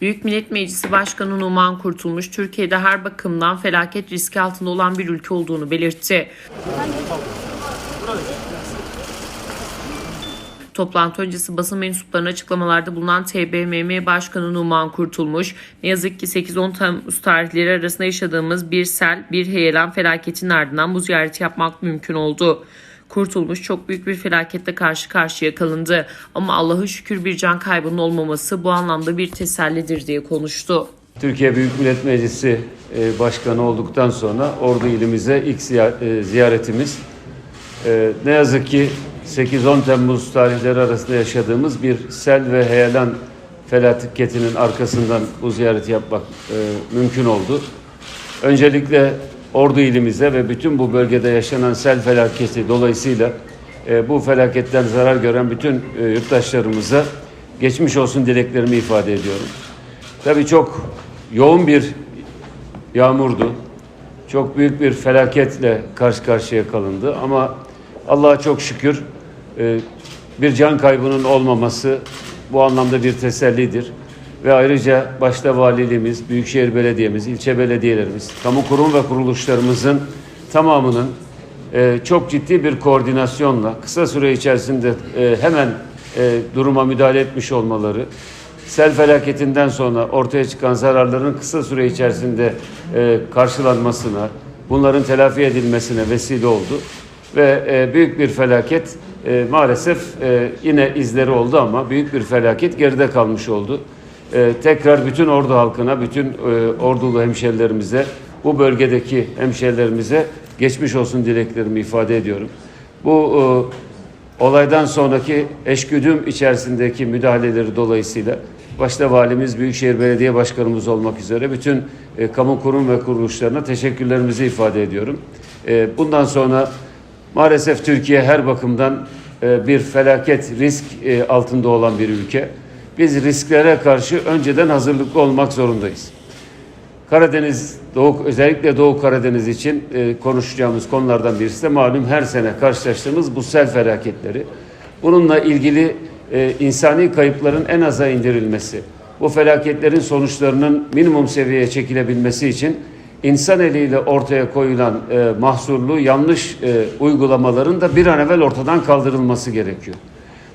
Büyük Millet Meclisi Başkanı Numan Kurtulmuş, Türkiye'de her bakımdan felaket riski altında olan bir ülke olduğunu belirtti. Toplantı öncesi basın mensuplarına açıklamalarda bulunan TBMM Başkanı Numan Kurtulmuş, ne yazık ki 8-10 Temmuz tarihleri arasında yaşadığımız bir sel, bir heyelan felaketinin ardından bu ziyareti yapmak mümkün oldu. Kurtulmuş çok büyük bir felaketle karşı karşıya kalındı ama Allah'a şükür bir can kaybının olmaması bu anlamda bir tesellidir diye konuştu. Türkiye Büyük Millet Meclisi e, Başkanı olduktan sonra Ordu ilimize ilk e, ziyaretimiz. E, Ne yazık ki 8-10 Temmuz tarihleri arasında yaşadığımız bir sel ve heyelan felaketinin arkasından bu ziyareti yapmak mümkün oldu. Öncelikle Ordu ilimize ve bütün bu bölgede yaşanan sel felaketi dolayısıyla e, bu felaketten zarar gören bütün e, yurttaşlarımıza geçmiş olsun dileklerimi ifade ediyorum. Tabii çok yoğun bir yağmurdu. Çok büyük bir felaketle karşı karşıya kalındı ama Allah'a çok şükür e, bir can kaybının olmaması bu anlamda bir tesellidir. Ve ayrıca başta valiliğimiz, Büyükşehir Belediye'miz, ilçe belediyelerimiz, kamu kurum ve kuruluşlarımızın tamamının e, çok ciddi bir koordinasyonla kısa süre içerisinde e, hemen e, duruma müdahale etmiş olmaları, sel felaketinden sonra ortaya çıkan zararların kısa süre içerisinde e, karşılanmasına, bunların telafi edilmesine vesile oldu. Ve e, büyük bir felaket e, maalesef e, yine izleri oldu ama büyük bir felaket geride kalmış oldu. E, tekrar bütün ordu halkına, bütün e, ordulu hemşerilerimize, bu bölgedeki hemşerilerimize geçmiş olsun dileklerimi ifade ediyorum. Bu e, olaydan sonraki eşgüdüm içerisindeki müdahaleleri dolayısıyla başta valimiz, Büyükşehir Belediye Başkanımız olmak üzere bütün e, kamu kurum ve kuruluşlarına teşekkürlerimizi ifade ediyorum. Bundan sonra maalesef Türkiye her bakımdan bir felaket risk altında olan bir ülke. Biz risklere karşı önceden hazırlıklı olmak zorundayız. Karadeniz, Doğu, özellikle Doğu Karadeniz için e, konuşacağımız konulardan birisi de malum her sene karşılaştığımız bu sel felaketleri. Bununla ilgili e, insani kayıpların en aza indirilmesi, bu felaketlerin sonuçlarının minimum seviyeye çekilebilmesi için insan eliyle ortaya koyulan e, mahsurlu yanlış e, uygulamaların da bir an evvel ortadan kaldırılması gerekiyor.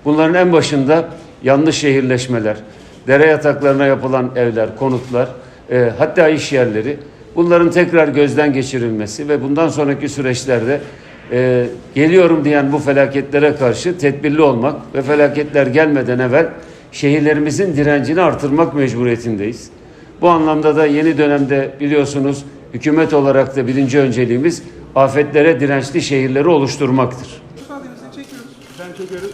Bunların en başında yanlış şehirleşmeler, dere yataklarına yapılan evler, konutlar, e, hatta iş yerleri bunların tekrar gözden geçirilmesi ve bundan sonraki süreçlerde e, geliyorum diyen bu felaketlere karşı tedbirli olmak ve felaketler gelmeden evvel şehirlerimizin direncini artırmak mecburiyetindeyiz. Bu anlamda da yeni dönemde biliyorsunuz hükümet olarak da birinci önceliğimiz afetlere dirençli şehirleri oluşturmaktır. Efendim çekiyoruz.